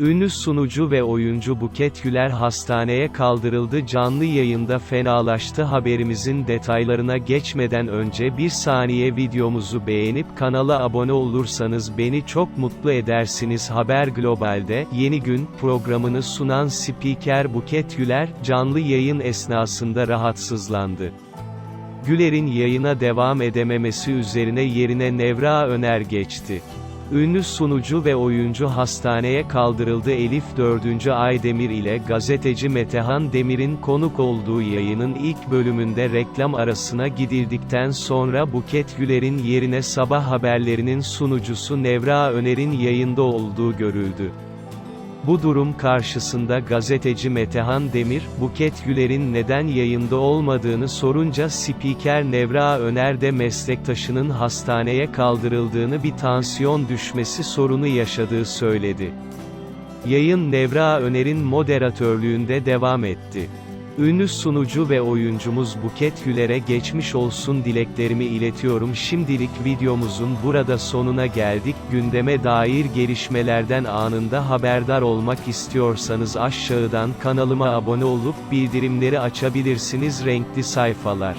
Ünlü sunucu ve oyuncu Buket Güler hastaneye kaldırıldı canlı yayında fenalaştı haberimizin detaylarına geçmeden önce bir saniye videomuzu beğenip kanala abone olursanız beni çok mutlu edersiniz Haber Global'de, Yeni Gün, programını sunan spiker Buket Güler, canlı yayın esnasında rahatsızlandı. Güler'in yayına devam edememesi üzerine yerine Nevra Öner geçti. Ünlü sunucu ve oyuncu hastaneye kaldırıldı Elif 4. Aydemir ile gazeteci Metehan Demir'in konuk olduğu yayının ilk bölümünde reklam arasına gidildikten sonra Buket Güler'in yerine sabah haberlerinin sunucusu Nevra Öner'in yayında olduğu görüldü. Bu durum karşısında gazeteci Metehan Demir, Buket Güler'in neden yayında olmadığını sorunca spiker Nevra Öner de meslektaşının hastaneye kaldırıldığını bir tansiyon düşmesi sorunu yaşadığı söyledi. Yayın Nevra Öner'in moderatörlüğünde devam etti. Ünlü sunucu ve oyuncumuz Buket Güler'e geçmiş olsun dileklerimi iletiyorum. Şimdilik videomuzun burada sonuna geldik. Gündeme dair gelişmelerden anında haberdar olmak istiyorsanız aşağıdan kanalıma abone olup bildirimleri açabilirsiniz. Renkli sayfalar